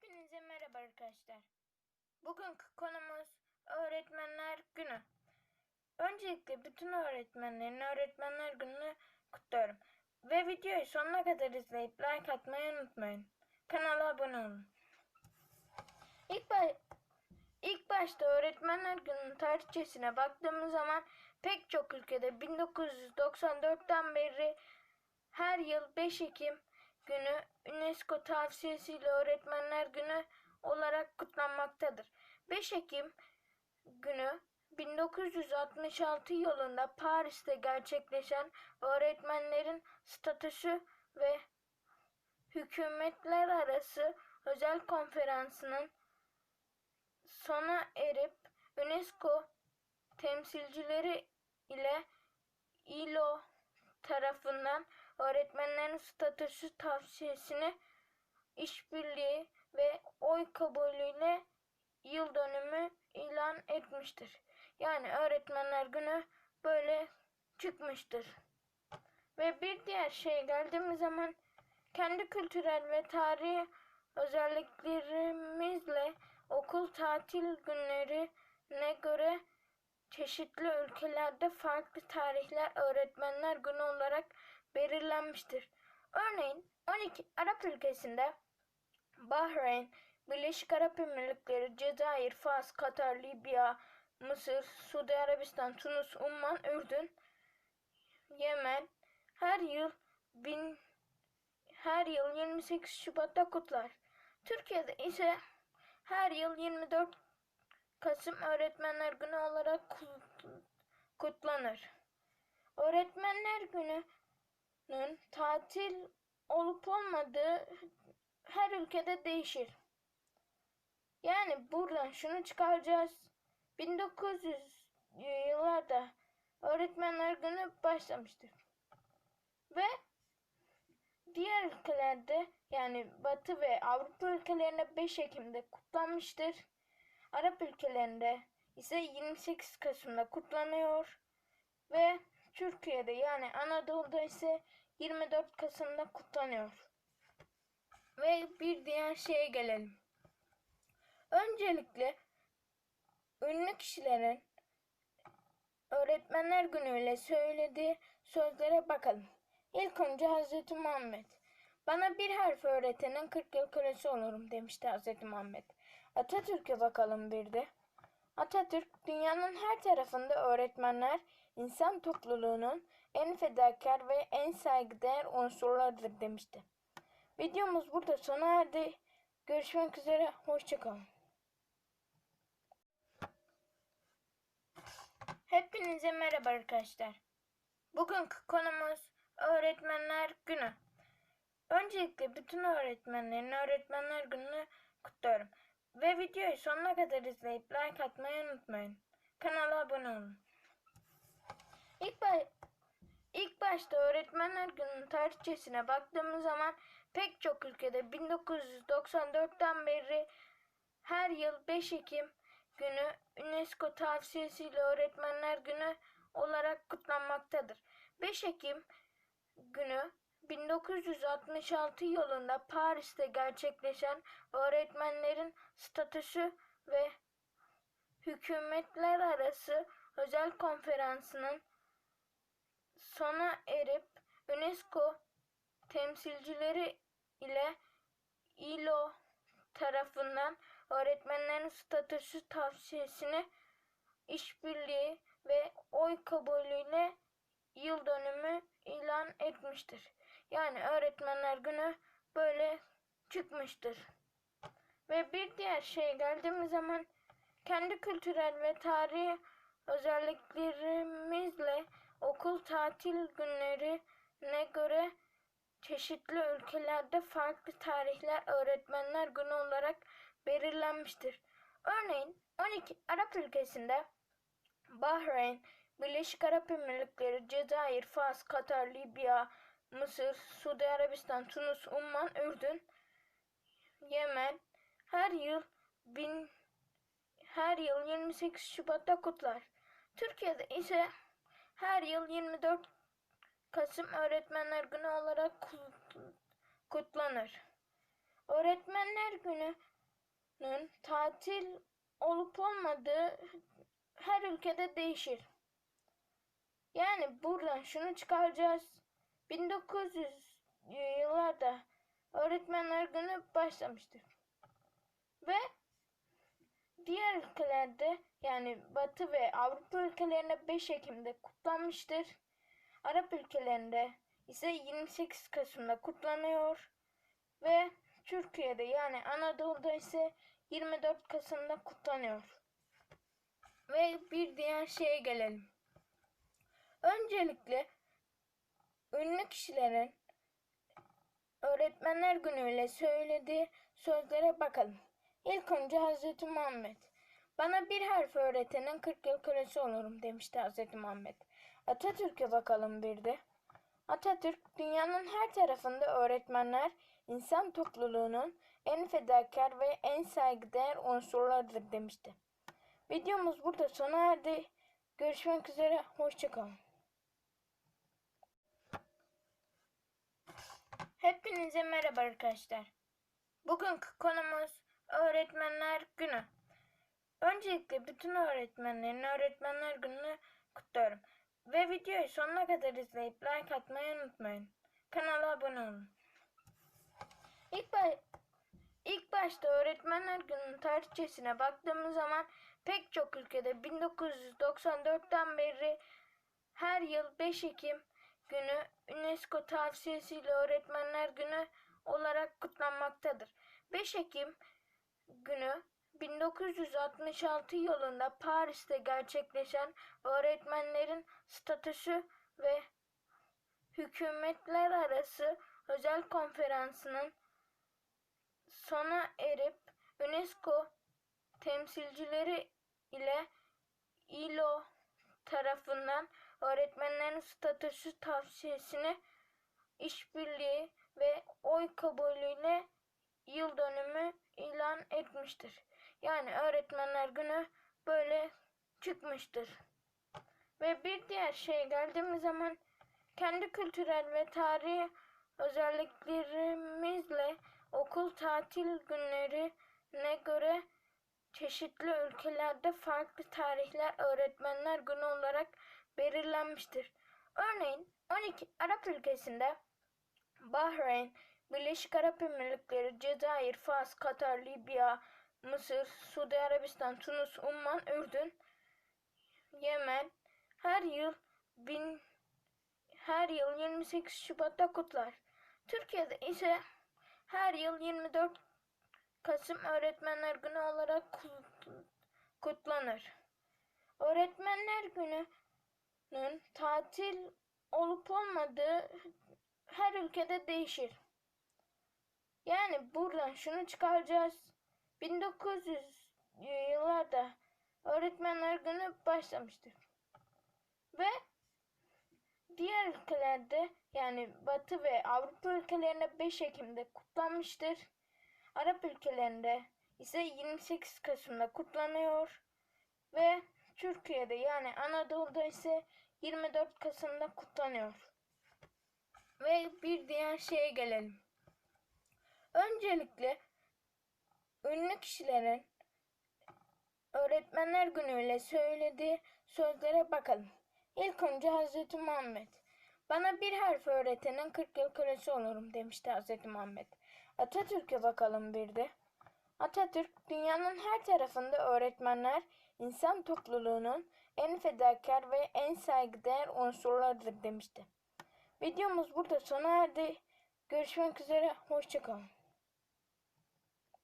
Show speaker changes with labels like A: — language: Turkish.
A: Hepinize merhaba arkadaşlar. Bugünkü konumuz Öğretmenler Günü. Öncelikle bütün öğretmenlerin Öğretmenler Günü'nü kutluyorum. Ve videoyu sonuna kadar izleyip like atmayı unutmayın. Kanala abone olun. İlk, ba- ilk başta Öğretmenler Günü'nün tarihçesine baktığımız zaman pek çok ülkede 1994'ten beri her yıl 5 Ekim günü UNESCO tavsiyesiyle Öğretmenler Günü olarak kutlanmaktadır. 5 Ekim günü 1966 yılında Paris'te gerçekleşen öğretmenlerin statüsü ve hükümetler arası özel konferansının sona erip UNESCO temsilcileri ile ILO tarafından öğretmenlerin statüsü tavsiyesini işbirliği ve oy kabulüyle yıl dönümü ilan etmiştir. Yani öğretmenler günü böyle çıkmıştır. Ve bir diğer şey geldiğimiz zaman kendi kültürel ve tarihi özelliklerimizle okul tatil günlerine göre çeşitli ülkelerde farklı tarihler öğretmenler günü olarak belirlenmiştir. Örneğin 12 Arap ülkesinde Bahreyn, Birleşik Arap Emirlikleri, Cezayir, Fas, Katar, Libya, Mısır, Suudi Arabistan, Tunus, Umman, Ürdün, Yemen her yıl bin her yıl 28 Şubat'ta kutlar. Türkiye'de ise her yıl 24 Kasım Öğretmenler Günü olarak kut- kutlanır. Öğretmenler Günü'nün tatil olup olmadığı her ülkede değişir. Yani buradan şunu çıkaracağız. 1900 yıllarda Öğretmenler Günü başlamıştır. Ve diğer ülkelerde yani Batı ve Avrupa ülkelerinde 5 Ekim'de kutlanmıştır. Arap ülkelerinde ise 28 Kasım'da kutlanıyor ve Türkiye'de yani Anadolu'da ise 24 Kasım'da kutlanıyor. Ve bir diğer şeye gelelim. Öncelikle ünlü kişilerin Öğretmenler Günü'yle söylediği sözlere bakalım. İlk önce Hazreti Muhammed. Bana bir harf öğretenin 40 yıl kölesi olurum demişti Hazreti Muhammed. Atatürk'e bakalım bir de. Atatürk dünyanın her tarafında öğretmenler insan topluluğunun en fedakar ve en saygıdeğer unsurlarıdır demişti. Videomuz burada sona erdi. Görüşmek üzere. Hoşçakalın. Hepinize merhaba arkadaşlar. Bugünkü konumuz Öğretmenler Günü. Öncelikle bütün öğretmenlerin Öğretmenler Günü'nü kutluyorum. Ve videoyu sonuna kadar izleyip like atmayı unutmayın. Kanala abone olun. İlk, ba- ilk başta Öğretmenler Günü'nün tarihçesine baktığımız zaman pek çok ülkede 1994'ten beri her yıl 5 Ekim günü UNESCO tavsiyesiyle Öğretmenler Günü olarak kutlanmaktadır. 5 Ekim günü 1966 yılında Paris'te gerçekleşen öğretmenlerin statüsü ve hükümetler arası özel konferansının sona erip UNESCO temsilcileri ile ILO tarafından öğretmenlerin statüsü tavsiyesini işbirliği ve oy kabulüyle yıl dönümü ilan etmiştir. Yani öğretmenler günü böyle çıkmıştır. Ve bir diğer şey geldiğimiz zaman kendi kültürel ve tarihi özelliklerimizle okul tatil günlerine göre çeşitli ülkelerde farklı tarihler öğretmenler günü olarak belirlenmiştir. Örneğin 12 Arap ülkesinde Bahreyn, Birleşik Arap Emirlikleri, Cezayir, Fas, Katar, Libya, Mısır, Suudi Arabistan, Tunus, Umman, Ürdün, Yemen her yıl bin her yıl 28 Şubat'ta kutlar. Türkiye'de ise her yıl 24 Kasım Öğretmenler Günü olarak kut- kutlanır. Öğretmenler Günü günün tatil olup olmadığı her ülkede değişir. Yani buradan şunu çıkaracağız. 1900 yıllarda Öğretmenler Günü başlamıştır. Ve diğer ülkelerde yani Batı ve Avrupa ülkelerinde 5 Ekim'de kutlanmıştır. Arap ülkelerinde ise 28 Kasım'da kutlanıyor ve Türkiye'de yani Anadolu'da ise 24 Kasım'da kutlanıyor. Ve bir diğer şeye gelelim. Öncelikle ünlü kişilerin Öğretmenler Günü'yle söylediği sözlere bakalım. İlk önce Hazreti Muhammed. Bana bir harf öğretenin 40 yıl kölesi olurum demişti Hazreti Muhammed. Atatürk'e bakalım bir de. Atatürk dünyanın her tarafında öğretmenler insan topluluğunun en fedakar ve en saygıdeğer unsurlarıdır demişti. Videomuz burada sona erdi. Görüşmek üzere. Hoşçakalın. Hepinize merhaba arkadaşlar. Bugünkü konumuz Öğretmenler Günü. Öncelikle bütün öğretmenlerin Öğretmenler Günü'nü kutluyorum. Ve videoyu sonuna kadar izleyip like atmayı unutmayın. Kanala abone olun. İlk, ba İlk başta Öğretmenler Günü'nün tarihçesine baktığımız zaman pek çok ülkede 1994'ten beri her yıl 5 Ekim günü UNESCO tavsiyesiyle Öğretmenler Günü olarak kutlanmaktadır. 5 Ekim günü 1966 yılında Paris'te gerçekleşen öğretmenlerin statüsü ve hükümetler arası özel konferansının sona erip UNESCO temsilcileri ile ILO tarafından öğretmenlerin statüsü tavsiyesini işbirliği ve oy kabulüyle etmiştir. Yani öğretmenler günü böyle çıkmıştır. Ve bir diğer şey geldiğimiz zaman kendi kültürel ve tarihi özelliklerimizle okul tatil günlerine göre çeşitli ülkelerde farklı tarihler öğretmenler günü olarak belirlenmiştir. Örneğin 12 Arap ülkesinde Bahreyn, Birleşik Arap Emirlikleri, Cezayir, Fas, Katar, Libya, Mısır, Suudi Arabistan, Tunus, Umman, Ürdün, Yemen her yıl bin her yıl 28 Şubat'ta kutlar. Türkiye'de ise her yıl 24 Kasım Öğretmenler Günü olarak kutlanır. Öğretmenler Günü'nün tatil olup olmadığı her ülkede değişir. Yani buradan şunu çıkaracağız. 1900 yıllarda Öğretmenler Günü başlamıştır. Ve diğer ülkelerde yani Batı ve Avrupa ülkelerinde 5 Ekim'de kutlanmıştır. Arap ülkelerinde ise 28 Kasım'da kutlanıyor ve Türkiye'de yani Anadolu'da ise 24 Kasım'da kutlanıyor. Ve bir diğer şeye gelelim. Öncelikle ünlü kişilerin Öğretmenler Günü'yle söylediği sözlere bakalım. İlk önce Hazreti Muhammed. Bana bir harf öğretenin 40 yıl kölesi olurum demişti Hazreti Muhammed. Atatürk'e bakalım bir de. Atatürk dünyanın her tarafında öğretmenler insan topluluğunun en fedakar ve en saygıdeğer unsurlarıdır demişti. Videomuz burada sona erdi. Görüşmek üzere. Hoşçakalın.